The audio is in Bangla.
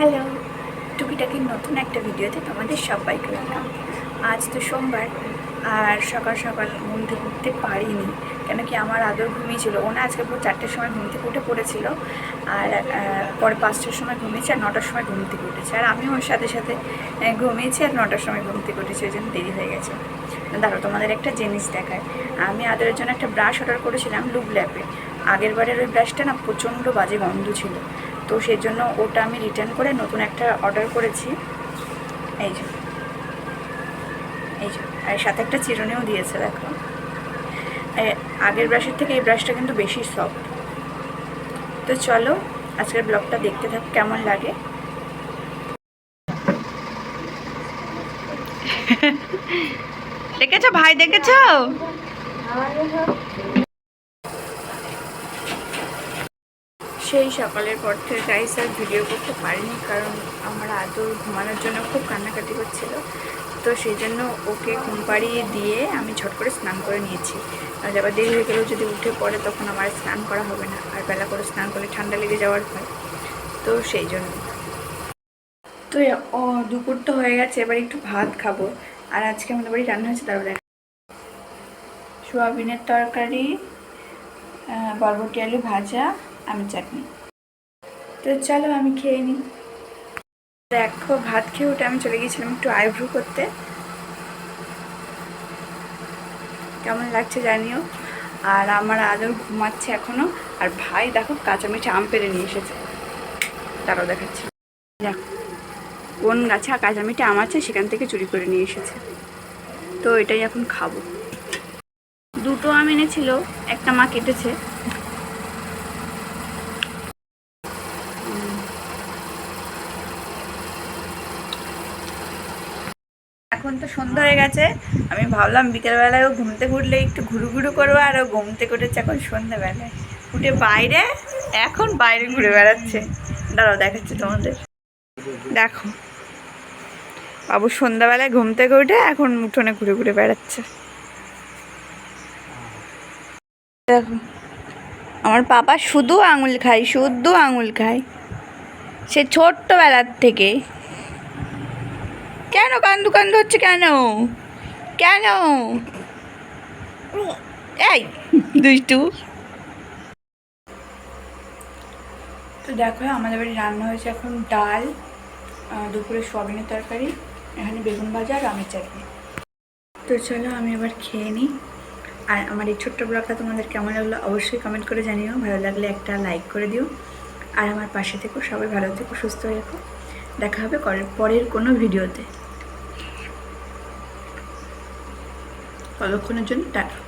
হ্যালো, টুকিটাকির নতুন একটা ভিডিওতে তোমাদের সবাইকে ওয়েলকাম। আজ তো সোমবার আর সকাল সকাল ঘুম থেকে উঠতে পারিনি, কেন কি আমার আদর ঘুমিয়েছিল। ও না আজকে পুরো চারটের সময় ঘুম থেকে উঠে পড়েছিল আর পরে পাঁচটার সময় ঘুমিয়েছে আর নটার সময় ঘুম থেকে উঠেছে। আর আমিও ওর সাথে সাথে ঘুমিয়েছি আর নটার সময় ঘুম থেকে উঠেছি, ওই জন্য দেরি হয়ে গেছে। দাঁড়ো তোমাদের একটা জিনিস দেখায় আমি আদরের জন্য একটা ব্রাশ অর্ডার করেছিলাম লুব ল্যাপে আগের বারের ওই ব্রাশটা না প্রচণ্ড বাজে গন্ধ ছিল। তো সেই জন্য ওটা আমি রিটার্ন করে নতুন একটা অর্ডার করেছি। এই যে। এই যে। আর সাথে একটা চিরুনিও দিয়েছে দেখো। আগের ব্রাশের থেকে এই ব্রাশটা কিন্তু বেশি সফট তো চলো আজকের ব্লগটা দেখতে থাক কেমন লাগে? দেখেছ ভাই দেখেছ? সেই সকালের পর থেকে গাইস আর ভিডিও করতে পারিনি কারণ আমার আদর ঘুমানোর জন্য খুব কান্নাকাটি করছিল তো সেই জন্য ওকে ঘুম পাড়িয়ে দিয়ে আমি ঝট করে স্নান করে নিয়েছি। আর আবার দেরি হয়ে গেলেও যদি উঠে পড়ে তখন আমার স্নান করা হবে না। আর বেলা করে স্নান করলে ঠান্ডা লেগে যাওয়ার ভয়। তো সেই জন্য। তো দুপুর তো হয়ে গেছে, এবার একটু ভাত খাব। আর আজকে আমাদের বাড়ি রান্না হয়েছে তারপরে সোয়াবিনের তরকারি বরবটি আলু ভাজা আমি চাটনি। তো চলো আমি খেয়ে নিই। দেখো, ভাত খেয়ে উঠে আমি চলে গিয়েছিলাম একটু আইব্রু করতে। কেমন লাগছে জানিও? আর আমার আদর ঘুমাচ্ছে এখনও। আর ভাই দেখো কাঁচামিচা আম পেরে নিয়ে এসেছে। তারাও দেখাচ্ছি। দেখো কোন গাছে কাঁচামিটা আম আছে সেখান থেকে চুরি করে নিয়ে এসেছে। তো এটাই এখন খাব। দুটো আম এনেছিল, একটা মা কেটেছে। এখন তো সন্ধ্যা হয়ে গেছে। আমি ভাবলাম বিকেলবেলায় ও ঘুমতে ঘুরলে একটু ঘুরু ঘুরু করব, আর ও ঘুমতে করেছে এখন সন্ধ্যাবেলায়। উঠে বাইরে, এখন বাইরে ঘুরে বেড়াচ্ছে। দাঁড়াও, দেখাচ্ছি তোমাদের। দেখো, বাবু সন্ধ্যাবেলায় ঘুম থেকে উঠে এখন উঠোনে ঘুরে ঘুরে বেড়াচ্ছে। দেখো, আমার পাপা শুধু আঙুল খায়, শুধু আঙুল খায়। সে ছোট্টবেলার থেকে কেন কান্দু কান্দু হচ্ছে কেন? কেন? এই দুইটু তো দেখো, আমাদের বাড়ি রান্না হয়েছে এখন ডাল দুপুরে সোয়াবিনের তরকারি, এখানে বেগুন ভাজা আর আমের চাটনি। তো চলো আমি এবার খেয়ে নিই। আর আমার এই ছোট্ট ব্লগটা তোমাদের কেমন লাগল অবশ্যই কমেন্ট করে জানিও। ভালো লাগলে একটা লাইক করে দিও। আর আমার পাশে থেকো, সবাই ভালো থেকো, সুস্থ রেখো দেখা হবে পরের কোনো ভিডিওতে। ততক্ষণের জন্য টাটা